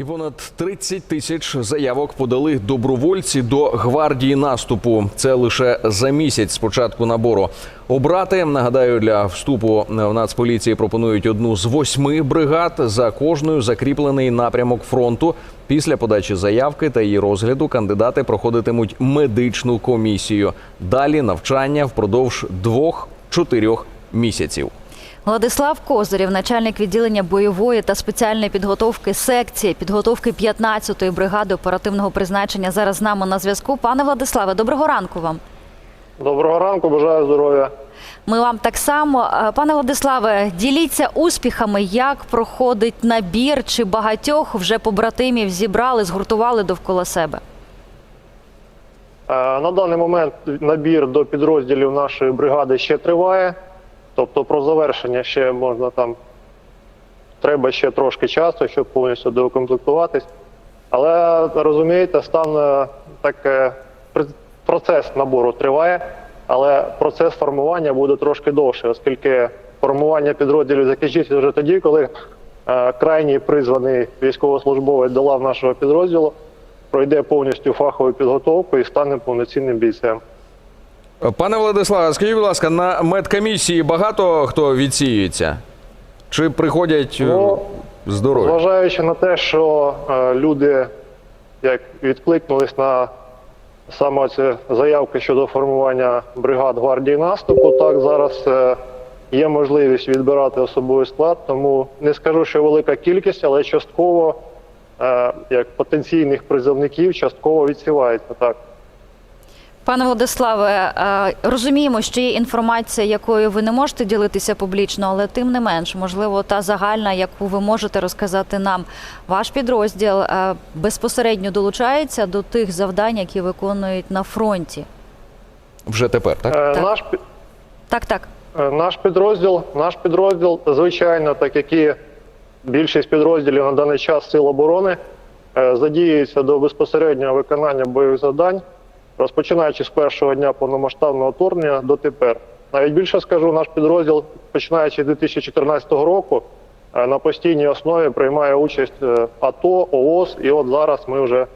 І понад 30 тисяч заявок подали добровольці до гвардії наступу. Це лише за місяць з початку набору. Обрати нагадаю для вступу в Нацполіції пропонують одну з восьми бригад. За кожною закріплений напрямок фронту. Після подачі заявки та її розгляду кандидати проходитимуть медичну комісію. Далі навчання впродовж двох-чотирьох місяців. Владислав Козирєв, начальник відділення бойової та спеціальної підготовки секції підготовки 15-ї бригади оперативного призначення. Зараз з нами на зв'язку. Пане Владиславе, доброго ранку вам. Доброго ранку, бажаю здоров'я. Ми вам так само. Е, Пане Владиславе, діліться успіхами, як проходить набір, чи багатьох вже побратимів зібрали, згуртували довкола себе. Е, На даний момент набір до підрозділів нашої бригади ще триває. Тобто про завершення ще можна там. Треба ще трошки часу, щоб повністю доукомплектуватись. Але розумієте, стан е, таке процес набору триває, але процес формування буде трошки довше, оскільки формування підрозділів закінчиться вже тоді, коли е, крайній призваний військовослужбовець до лав нашого підрозділу пройде повністю фахову підготовку і стане повноцінним бійцем. Пане Владиславе, скажіть, будь ласка, на медкомісії багато хто відсіюється? Чи приходять е, Ну, здорові? Зважаючи на те, що е, люди як відкликнулись на саме ці заявки щодо формування бригад гвардії наступу, так зараз е, є можливість відбирати особовий склад, тому не скажу, що велика кількість, але частково е, як потенційних призовників частково відсівається так. Пане Владиславе, е, розуміємо, що є інформація, якою ви не можете ділитися публічно, але тим не менш, можливо, та загальна, яку ви можете розказати нам. Ваш підрозділ е, безпосередньо долучається до тих завдань, які виконують на фронті. Вже тепер, так? Е, Так. Наш Так, так. Е, Наш підрозділ, наш підрозділ, звичайно, так як і більшість підрозділів на даний час сил оборони, задіюється до безпосереднього виконання бойових завдань, розпочинаючи з першого дня повномасштабного вторгнення дотепер. Навіть більше скажу, наш підрозділ, починаючи з 2014 року, е, на постійній основі приймає участь е, АТО, ООС, і от зараз ми вже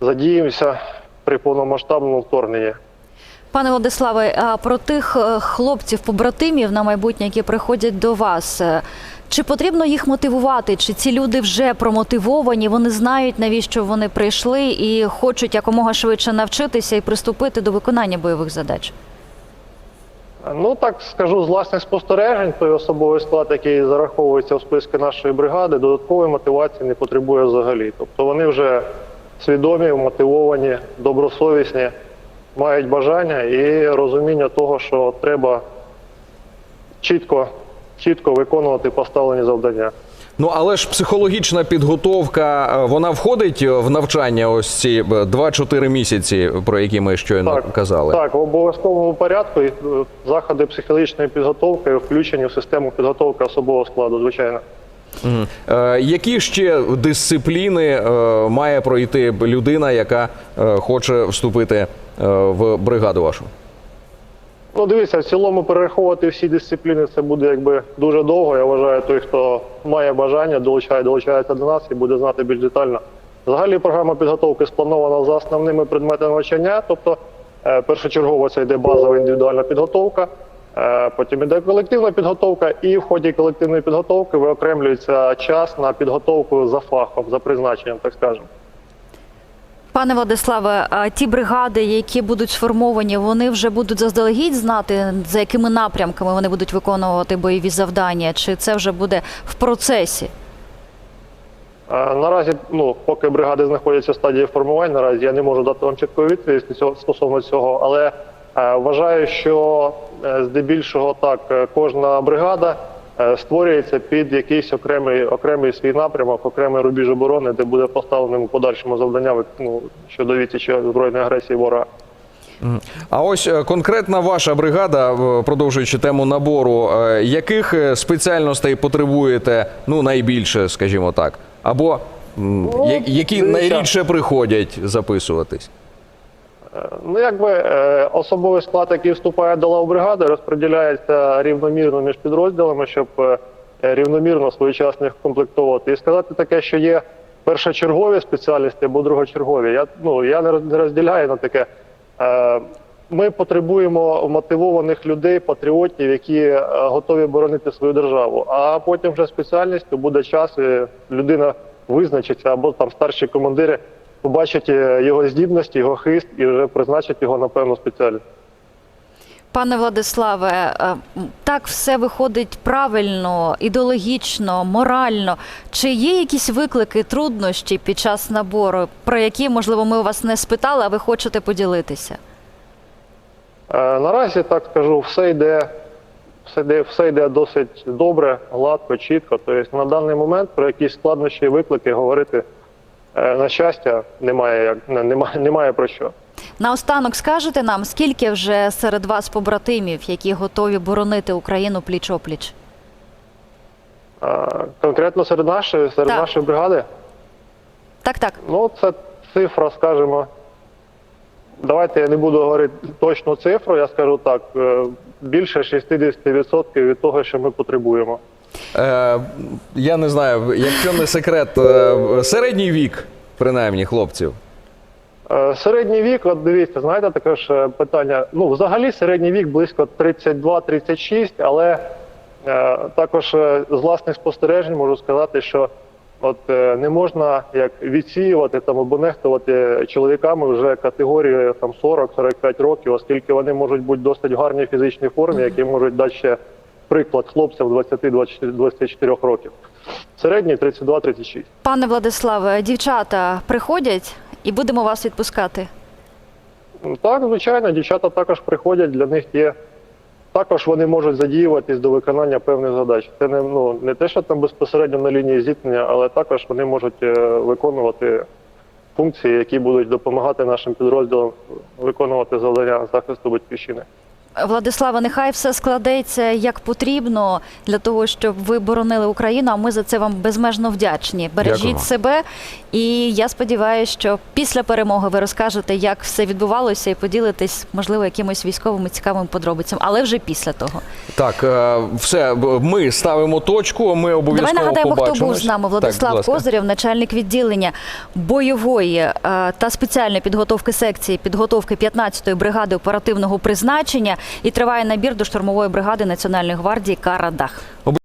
задіємося при повномасштабному вторгненні. Пане Владиславе, про тих е, хлопців, побратимів на майбутнє, які приходять до вас. е, Чи потрібно їх мотивувати? Чи ці люди вже промотивовані? Вони знають, навіщо вони прийшли і хочуть якомога швидше навчитися і приступити до виконання бойових задач? Ну так скажу з власних спостережень, той особовий склад, який зараховується в списки нашої бригади, додаткової мотивації не потребує взагалі. Тобто вони вже свідомі, мотивовані, добросовісні, мають бажання і розуміння того, що треба чітко, чітко виконувати поставлені завдання. Ну але ж психологічна підготовка е, вона входить в навчання ось ці е, 2-4 місяці, про які ми щойно казали. Так, в обов'язковому порядку е, заходи психологічної підготовки включені в систему підготовки особового складу, звичайно. Мгм. Е, які ще дисципліни е, має пройти людина, яка е, хоче вступити е, в бригаду вашу? Ну, дивіться, в цілому перераховувати всі дисципліни це буде якби дуже довго. Я вважаю, той, хто має бажання, долучає, долучається до нас і буде знати більш детально. Взагалі програма підготовки спланована за основними предметами навчання, тобто е, першочергово це йде базова індивідуальна підготовка, е, потім йде колективна підготовка, і в ході колективної підготовки виокремлюється час на підготовку за фахом, за призначенням, так скажемо. Пане Владиславе, ті бригади, які будуть сформовані, вони вже будуть заздалегідь знати, за якими напрямками вони будуть виконувати бойові завдання, чи це вже буде в процесі? Наразі, ну поки бригади знаходяться в стадії формування, наразі я не можу дати вам чітку відповідь стосовно цього, але вважаю, що е, здебільшого так е, кожна бригада створюється під якийсь окремий окремий свій напрямок, окремий рубіж оборони, де буде поставленим у подальшому завдання ну, щодо відсічі збройної агресії ворога. А ось е, конкретна ваша бригада, е, продовжуючи тему набору, е, яких е, спеціальностей потребуєте ну найбільше, скажімо так, або я- які найрідше приходять записуватись? Ну, якби е, особовий склад, який вступає до лав бригади, розподіляється рівномірно між підрозділами, щоб е, рівномірно своєчасно їх комплектовувати. І сказати таке, що є першочергові спеціальності або другочергові. Я, ну, я не розділяю на таке. Е, Ми потребуємо мотивованих людей, патріотів, які готові боронити свою державу. А потім вже спеціальністю буде час, і людина визначиться, або там старші командири побачать е, його здібності, його хист і вже призначать його на певну спеціальність. Пане Владиславе, е, так все виходить правильно, ідеологічно, морально. Чи є якісь виклики, труднощі під час набору, про які, можливо, ми у вас не спитали, а ви хочете поділитися? Е, Наразі так скажу, все йде, все йде, все йде досить добре, гладко, чітко. Тобто на даний момент про якісь складнощі і виклики говорити на щастя немає немає, немає про що. Наостанок скажете нам, скільки вже серед вас побратимів, які готові боронити Україну пліч-опліч? Е, Конкретно серед нашої, серед Так. нашої бригади, Так, так. ну це цифра, скажімо. Давайте я не буду говорити точну цифру, я скажу так: е, більше 60% від того, що ми потребуємо. Е, я не знаю, якщо не секрет, е, середній вік, принаймні, хлопців. Е, Середній вік, от дивіться, знаєте, таке ж е, питання. Ну, взагалі, середній вік близько 32-36, але е, також е, з власних спостережень можу сказати, що от е, не можна як відсіювати там або нехтувати чоловіками вже категорії там 40-45 років, оскільки вони можуть бути досить в гарній фізичній формі, які можуть дати ще приклад хлопцям 20-24 років. Середній 32-36. Пане Владиславе, дівчата приходять і будемо вас відпускати. Так, звичайно, дівчата також приходять, для них є. Також вони можуть задіюватись до виконання певних задач. Це не, ну, не те, що там безпосередньо на лінії зіткнення, але також вони можуть е, виконувати функції, які будуть допомагати нашим підрозділам виконувати завдання захисту батьківщини. Владиславе, нехай все складеться як потрібно для того, щоб ви боронили Україну. А ми за це вам безмежно вдячні. Бережіть Дякуємо. себе, і я сподіваюся, що після перемоги ви розкажете, як все відбувалося, і поділитесь, можливо, якимось військовими цікавими подробицями, але вже після того. Так, е, все, ми ставимо точку, ми обов'язково Давай нагадаємо, хто був з нами. Владислав ласка. Козирєв, начальник відділення бойової е, та спеціальної підготовки секції підготовки 15-ї бригади оперативного призначення. І триває набір до штурмової бригади Національної гвардії Карадах.